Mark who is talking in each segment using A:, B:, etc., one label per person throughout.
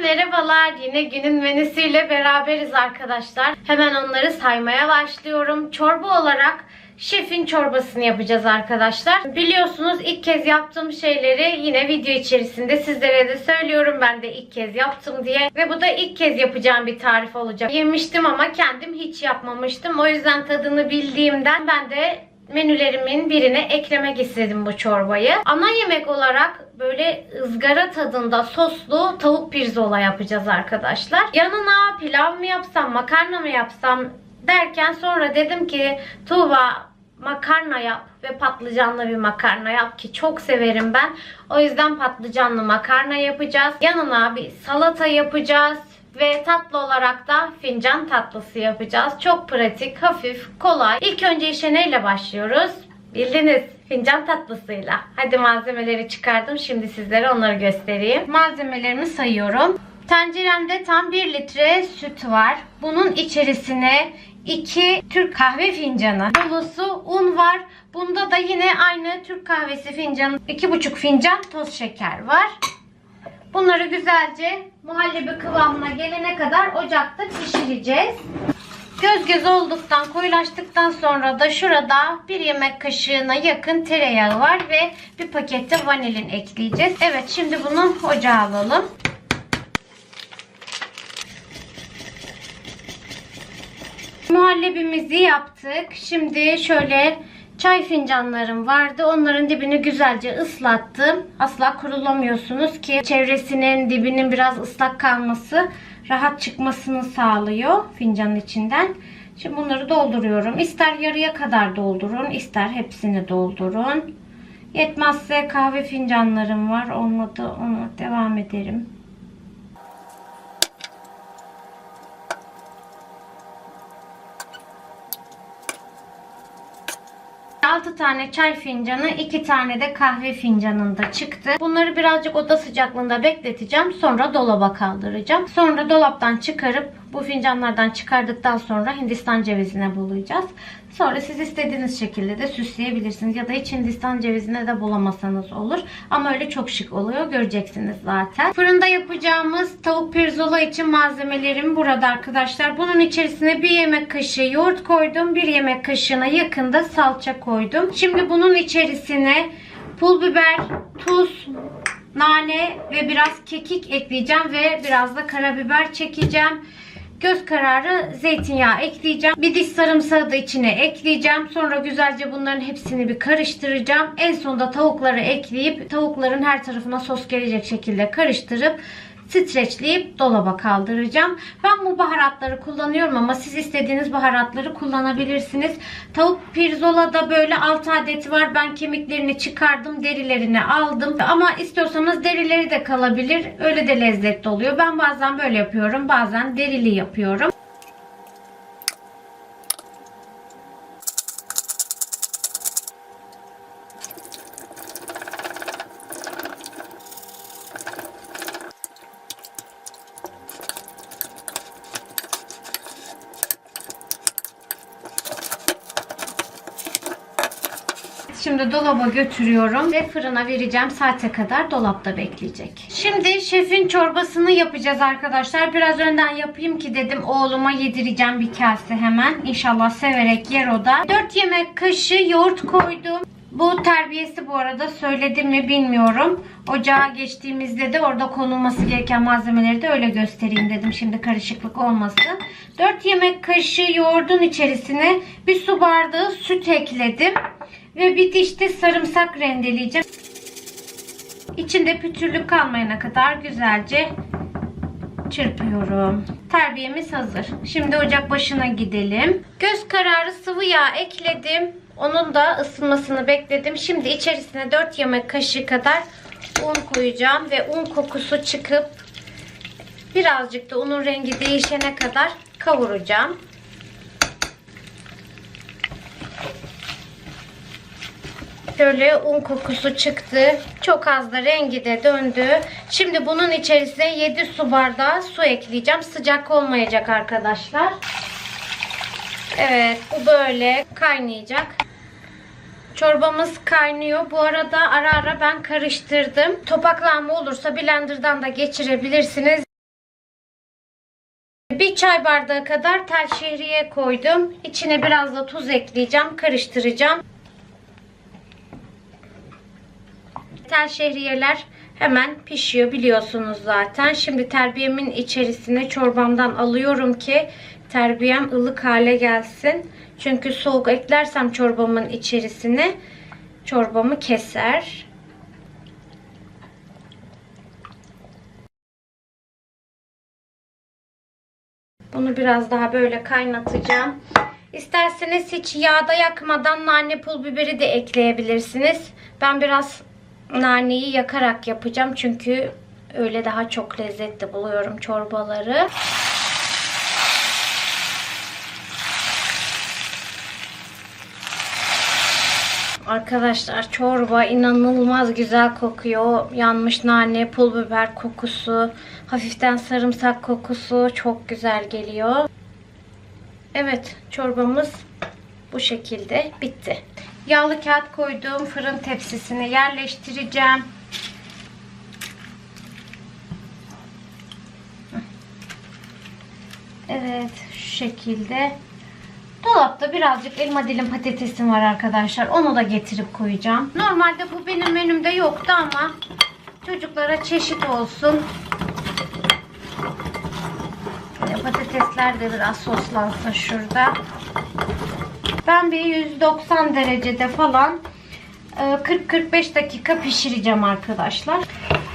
A: merhabalar. Yine günün menüsüyle beraberiz arkadaşlar. Hemen onları saymaya başlıyorum. Çorba olarak şefin çorbasını yapacağız arkadaşlar. Biliyorsunuz ilk kez yaptığım şeyleri yine video içerisinde sizlere de söylüyorum. Ben de ilk kez yaptım diye. Ve bu da ilk kez yapacağım bir tarif olacak. Yemiştim ama kendim hiç yapmamıştım. O yüzden tadını bildiğimden ben de menülerimin birine eklemek istedim bu çorbayı. Ana yemek olarak böyle ızgara tadında soslu tavuk pirzola yapacağız arkadaşlar. Yanına pilav mı yapsam, makarna mı yapsam derken sonra dedim ki Tuğba makarna yap ve patlıcanlı bir makarna yap ki çok severim ben. O yüzden patlıcanlı makarna yapacağız. Yanına bir salata yapacağız. Ve tatlı olarak da fincan tatlısı yapacağız. Çok pratik, hafif, kolay. İlk önce işe neyle başlıyoruz? Bildiniz fincan tatlısıyla. Hadi malzemeleri çıkardım. Şimdi sizlere onları göstereyim. Malzemelerimi sayıyorum. Tenceremde tam 1 litre süt var. Bunun içerisine 2 Türk kahve fincanı dolusu un var. Bunda da yine aynı Türk kahvesi fincanı 2,5 fincan toz şeker var. Bunları güzelce muhallebi kıvamına gelene kadar ocakta pişireceğiz. Göz göz olduktan, koyulaştıktan sonra da şurada bir yemek kaşığına yakın tereyağı var ve bir pakette vanilin ekleyeceğiz. Evet şimdi bunu ocağa alalım. Muhallebimizi yaptık. Şimdi şöyle çay fincanlarım vardı. Onların dibini güzelce ıslattım. Asla kurulamıyorsunuz ki çevresinin dibinin biraz ıslak kalması rahat çıkmasını sağlıyor fincanın içinden. Şimdi bunları dolduruyorum. İster yarıya kadar doldurun, ister hepsini doldurun. Yetmezse kahve fincanlarım var. Olmadı onu devam ederim. 6 tane çay fincanı, 2 tane de kahve fincanında çıktı. Bunları birazcık oda sıcaklığında bekleteceğim. Sonra dolaba kaldıracağım. Sonra dolaptan çıkarıp bu fincanlardan çıkardıktan sonra Hindistan cevizine bulayacağız. Sonra siz istediğiniz şekilde de süsleyebilirsiniz. Ya da hiç Hindistan cevizine de bulamasanız olur. Ama öyle çok şık oluyor. Göreceksiniz zaten. Fırında yapacağımız tavuk pirzola için malzemelerim burada arkadaşlar. Bunun içerisine bir yemek kaşığı yoğurt koydum. Bir yemek kaşığına yakında salça koydum. Şimdi bunun içerisine pul biber, tuz, nane ve biraz kekik ekleyeceğim ve biraz da karabiber çekeceğim. Göz kararı zeytinyağı ekleyeceğim. Bir diş sarımsağı da içine ekleyeceğim. Sonra güzelce bunların hepsini bir karıştıracağım. En sonunda tavukları ekleyip tavukların her tarafına sos gelecek şekilde karıştırıp streçleyip dolaba kaldıracağım. Ben bu baharatları kullanıyorum ama siz istediğiniz baharatları kullanabilirsiniz. Tavuk pirzola da böyle 6 adeti var. Ben kemiklerini çıkardım, derilerini aldım. Ama istiyorsanız derileri de kalabilir. Öyle de lezzetli oluyor. Ben bazen böyle yapıyorum, bazen derili yapıyorum. Şimdi dolaba götürüyorum ve fırına vereceğim. Saate kadar dolapta bekleyecek. Şimdi şefin çorbasını yapacağız arkadaşlar. Biraz önden yapayım ki dedim oğluma yedireceğim bir kase hemen. İnşallah severek yer o da. 4 yemek kaşığı yoğurt koydum. Bu terbiyesi bu arada söyledim mi bilmiyorum. Ocağa geçtiğimizde de orada konulması gereken malzemeleri de öyle göstereyim dedim. Şimdi karışıklık olmasın. 4 yemek kaşığı yoğurdun içerisine bir su bardağı süt ekledim. Ve de sarımsak rendeleyeceğim. İçinde pütürlük kalmayana kadar güzelce çırpıyorum. Terbiyemiz hazır. Şimdi ocak başına gidelim. Göz kararı sıvı yağ ekledim. Onun da ısınmasını bekledim. Şimdi içerisine 4 yemek kaşığı kadar un koyacağım ve un kokusu çıkıp birazcık da unun rengi değişene kadar kavuracağım. Şöyle un kokusu çıktı. Çok az da rengi de döndü. Şimdi bunun içerisine 7 su bardağı su ekleyeceğim. Sıcak olmayacak arkadaşlar. Evet bu böyle kaynayacak. Çorbamız kaynıyor. Bu arada ara ara ben karıştırdım. Topaklanma olursa blenderdan da geçirebilirsiniz. Bir çay bardağı kadar tel şehriye koydum. İçine biraz da tuz ekleyeceğim. Karıştıracağım. Tel şehriyeler hemen pişiyor biliyorsunuz zaten. Şimdi terbiyemin içerisine çorbamdan alıyorum ki terbiyem ılık hale gelsin. Çünkü soğuk eklersem çorbamın içerisine çorbamı keser. Bunu biraz daha böyle kaynatacağım. İsterseniz hiç yağda yakmadan nane pul biberi de ekleyebilirsiniz. Ben biraz naneyi yakarak yapacağım. Çünkü öyle daha çok lezzetli buluyorum çorbaları. Arkadaşlar çorba inanılmaz güzel kokuyor. Yanmış nane, pul biber kokusu, hafiften sarımsak kokusu çok güzel geliyor. Evet çorbamız bu şekilde bitti. Yağlı kağıt koyduğum fırın tepsisine yerleştireceğim. Evet şu şekilde. Dolapta birazcık elma dilim patatesim var arkadaşlar. Onu da getirip koyacağım. Normalde bu benim menümde yoktu ama çocuklara çeşit olsun. Patatesler de biraz soslansın şurada. Ben bir 190 derecede falan e, 40-45 dakika pişireceğim arkadaşlar.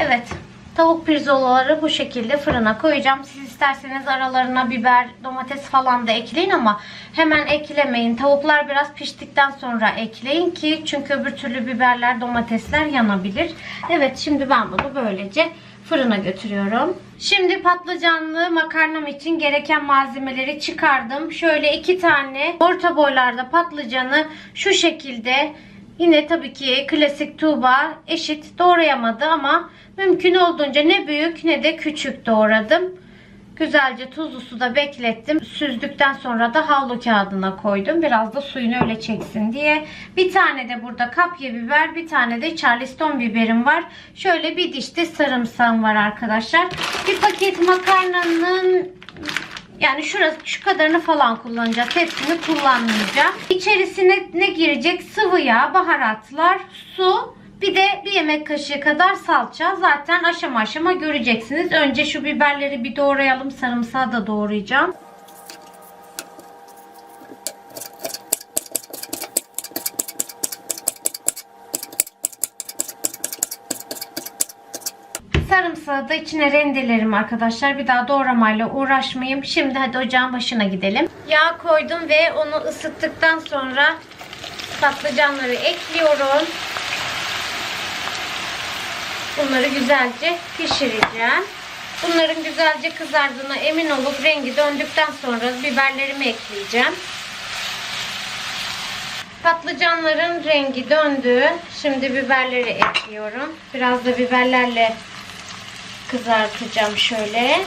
A: Evet. Tavuk pirzolaları bu şekilde fırına koyacağım. Siz isterseniz aralarına biber, domates falan da ekleyin ama hemen eklemeyin. Tavuklar biraz piştikten sonra ekleyin ki çünkü öbür türlü biberler, domatesler yanabilir. Evet şimdi ben bunu böylece fırına götürüyorum. Şimdi patlıcanlı makarnam için gereken malzemeleri çıkardım. Şöyle iki tane orta boylarda patlıcanı şu şekilde yine tabii ki klasik Tuğba eşit doğrayamadı ama mümkün olduğunca ne büyük ne de küçük doğradım. Güzelce tuzlu suda beklettim. Süzdükten sonra da havlu kağıdına koydum. Biraz da suyunu öyle çeksin diye. Bir tane de burada kapya biber, bir tane de charleston biberim var. Şöyle bir diş de sarımsağım var arkadaşlar. Bir paket makarnanın yani şurası şu kadarını falan kullanacağız. Hepsini kullanmayacağım. İçerisine ne girecek? Sıvı yağ, baharatlar, su, bir de bir yemek kaşığı kadar salça. Zaten aşama aşama göreceksiniz. Önce şu biberleri bir doğrayalım. Sarımsağı da doğrayacağım. Sarımsağı da içine rendelerim arkadaşlar. Bir daha doğramayla uğraşmayayım. Şimdi hadi ocağın başına gidelim. Yağ koydum ve onu ısıttıktan sonra patlıcanları ekliyorum. Bunları güzelce pişireceğim. Bunların güzelce kızardığına emin olup rengi döndükten sonra biberlerimi ekleyeceğim. Patlıcanların rengi döndü. Şimdi biberleri ekliyorum. Biraz da biberlerle kızartacağım şöyle.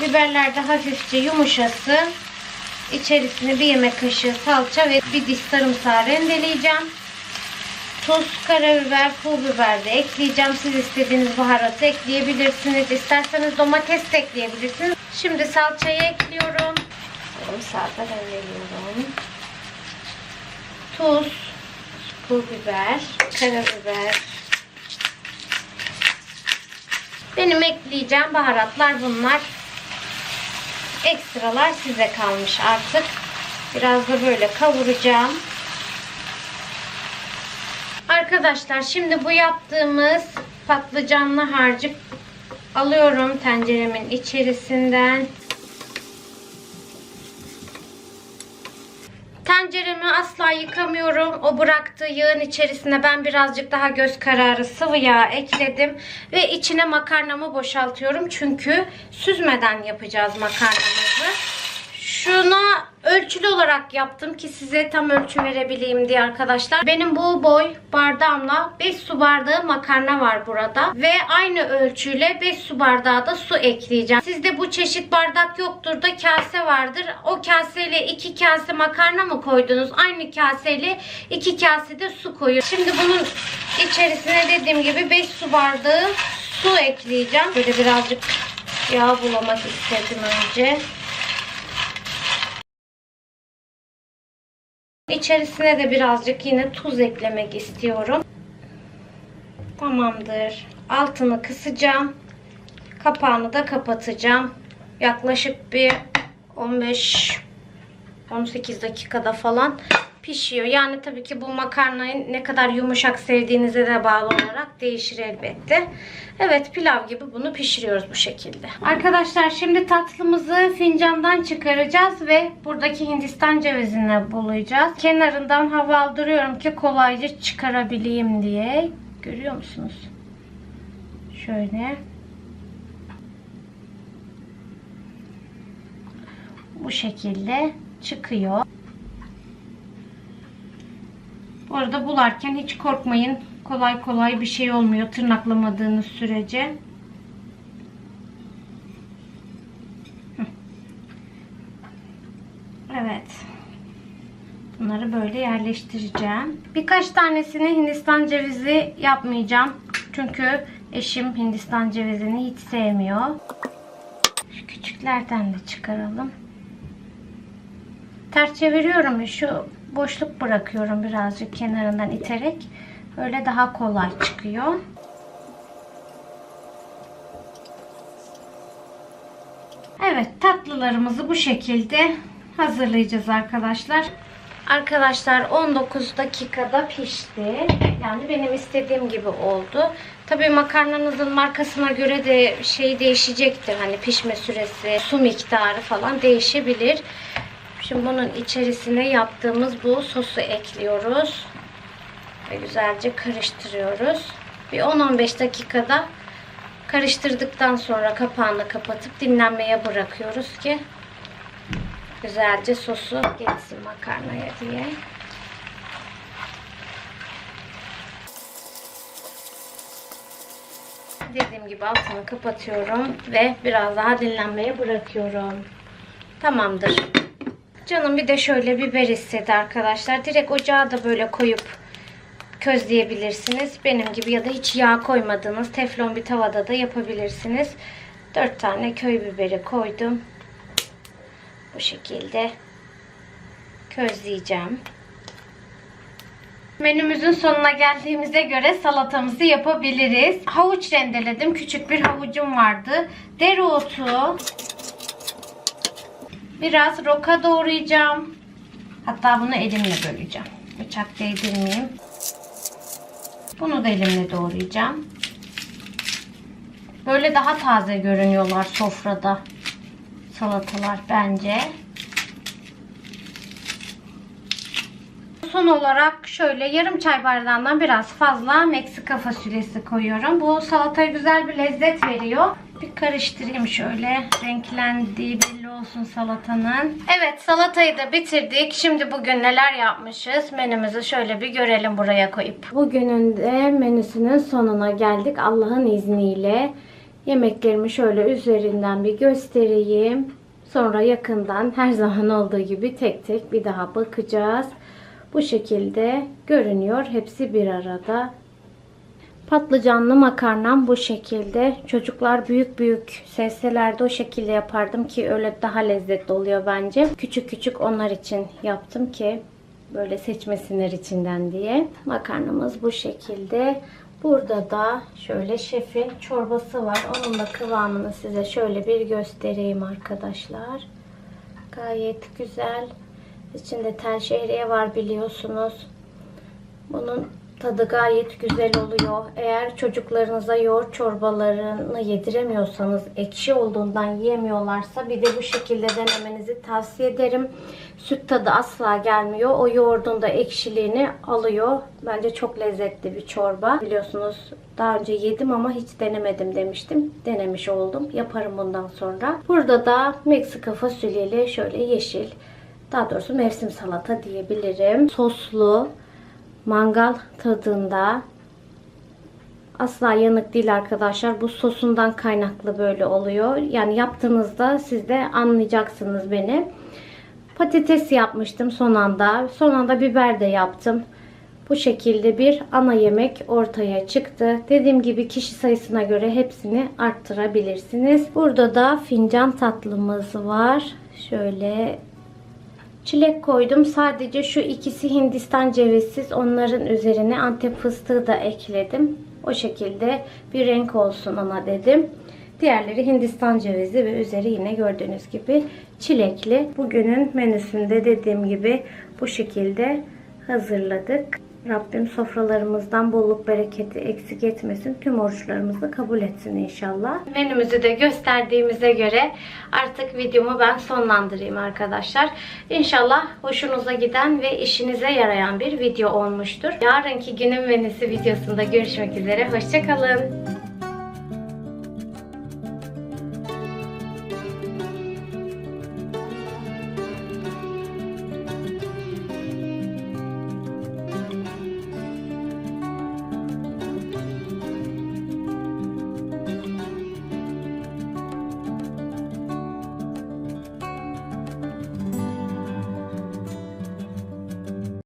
A: Biberler de hafifçe yumuşasın. İçerisine bir yemek kaşığı salça ve bir diş sarımsağı rendeleyeceğim. Tuz, karabiber, pul biber de ekleyeceğim. Siz istediğiniz baharatı ekleyebilirsiniz. İsterseniz domates de ekleyebilirsiniz. Şimdi salçayı ekliyorum. Sarımsağı da rendeliyorum. Tuz, pul biber, karabiber. Benim ekleyeceğim baharatlar bunlar. Ekstralar size kalmış artık. Biraz da böyle kavuracağım. Arkadaşlar şimdi bu yaptığımız patlıcanlı harcı alıyorum tenceremin içerisinden. Tenceremi asla yıkamıyorum. O bıraktığı yağın içerisine ben birazcık daha göz kararı sıvı yağ ekledim. Ve içine makarnamı boşaltıyorum. Çünkü süzmeden yapacağız makarnamızı. Olarak yaptım ki size tam ölçü verebileyim diye arkadaşlar. Benim bu boy bardağımla 5 su bardağı makarna var burada. Ve aynı ölçüyle 5 su bardağı da su ekleyeceğim. Sizde bu çeşit bardak yoktur da kase vardır. O kaseyle 2 kase makarna mı koydunuz? Aynı kaseyle 2 kase de su koyun. Şimdi bunun içerisine dediğim gibi 5 su bardağı su ekleyeceğim. Böyle birazcık yağ bulamak istedim önce. İçerisine de birazcık yine tuz eklemek istiyorum. Tamamdır. Altını kısacağım. Kapağını da kapatacağım. Yaklaşık bir 15 18 dakikada falan pişiyor. Yani tabii ki bu makarnayı ne kadar yumuşak sevdiğinize de bağlı olarak değişir elbette. Evet pilav gibi bunu pişiriyoruz bu şekilde. Arkadaşlar şimdi tatlımızı fincandan çıkaracağız ve buradaki Hindistan cevizini bulayacağız. Kenarından hava aldırıyorum ki kolayca çıkarabileyim diye. Görüyor musunuz? Şöyle. Bu şekilde çıkıyor. Bu arada bularken hiç korkmayın. Kolay kolay bir şey olmuyor tırnaklamadığınız sürece. Evet. Bunları böyle yerleştireceğim. Birkaç tanesini Hindistan cevizi yapmayacağım. Çünkü eşim Hindistan cevizini hiç sevmiyor. Şu küçüklerden de çıkaralım. Ters çeviriyorum. Şu boşluk bırakıyorum birazcık kenarından iterek. Öyle daha kolay çıkıyor. Evet tatlılarımızı bu şekilde hazırlayacağız arkadaşlar. Arkadaşlar 19 dakikada pişti. Yani benim istediğim gibi oldu. Tabii makarnanızın markasına göre de şey değişecektir. Hani pişme süresi, su miktarı falan değişebilir. Şimdi bunun içerisine yaptığımız bu sosu ekliyoruz. Ve güzelce karıştırıyoruz. Bir 10-15 dakikada karıştırdıktan sonra kapağını kapatıp dinlenmeye bırakıyoruz ki güzelce sosu geçsin makarnaya diye. Dediğim gibi altını kapatıyorum ve biraz daha dinlenmeye bırakıyorum. Tamamdır. Canım bir de şöyle biber istedi arkadaşlar. Direkt ocağa da böyle koyup közleyebilirsiniz. Benim gibi ya da hiç yağ koymadığınız teflon bir tavada da yapabilirsiniz. 4 tane köy biberi koydum. Bu şekilde közleyeceğim. Menümüzün sonuna geldiğimize göre salatamızı yapabiliriz. Havuç rendeledim. Küçük bir havucum vardı. Dereotu, Biraz roka doğrayacağım. Hatta bunu elimle böleceğim. Bıçak değdirmeyeyim. Bunu da elimle doğrayacağım. Böyle daha taze görünüyorlar sofrada. Salatalar bence. Son olarak şöyle yarım çay bardağından biraz fazla Meksika fasulyesi koyuyorum. Bu salataya güzel bir lezzet veriyor. Bir karıştırayım şöyle. Renklendiği belli olsun salatanın. Evet salatayı da bitirdik. Şimdi bugün neler yapmışız? Menümüzü şöyle bir görelim buraya koyup. Bugünün de menüsünün sonuna geldik. Allah'ın izniyle. Yemeklerimi şöyle üzerinden bir göstereyim. Sonra yakından her zaman olduğu gibi tek tek bir daha bakacağız. Bu şekilde görünüyor. Hepsi bir arada. Patlıcanlı makarnam bu şekilde. Çocuklar büyük büyük sevselerdi o şekilde yapardım ki öyle daha lezzetli oluyor bence. Küçük küçük onlar için yaptım ki böyle seçmesinler içinden diye. Makarnamız bu şekilde. Burada da şöyle şefin çorbası var. Onun da kıvamını size şöyle bir göstereyim arkadaşlar. Gayet güzel. İçinde tel şehriye var biliyorsunuz. Bunun tadı gayet güzel oluyor. Eğer çocuklarınıza yoğurt çorbalarını yediremiyorsanız, ekşi olduğundan yiyemiyorlarsa bir de bu şekilde denemenizi tavsiye ederim. Süt tadı asla gelmiyor. O yoğurdun da ekşiliğini alıyor. Bence çok lezzetli bir çorba. Biliyorsunuz daha önce yedim ama hiç denemedim demiştim. Denemiş oldum. Yaparım bundan sonra. Burada da Meksika fasulyeli şöyle yeşil daha doğrusu mevsim salata diyebilirim. Soslu, mangal tadında. Asla yanık değil arkadaşlar. Bu sosundan kaynaklı böyle oluyor. Yani yaptığınızda siz de anlayacaksınız beni. Patates yapmıştım son anda. Son anda biber de yaptım. Bu şekilde bir ana yemek ortaya çıktı. Dediğim gibi kişi sayısına göre hepsini arttırabilirsiniz. Burada da fincan tatlımız var. Şöyle Çilek koydum. Sadece şu ikisi Hindistan cevizsiz. Onların üzerine Antep fıstığı da ekledim. O şekilde bir renk olsun ona dedim. Diğerleri Hindistan cevizi ve üzeri yine gördüğünüz gibi çilekli. Bugünün menüsünde dediğim gibi bu şekilde hazırladık. Rabbim sofralarımızdan bolluk bereketi eksik etmesin. Tüm oruçlarımızı kabul etsin inşallah. Menümüzü de gösterdiğimize göre artık videomu ben sonlandırayım arkadaşlar. İnşallah hoşunuza giden ve işinize yarayan bir video olmuştur. Yarınki günün menüsü videosunda görüşmek üzere. Hoşçakalın.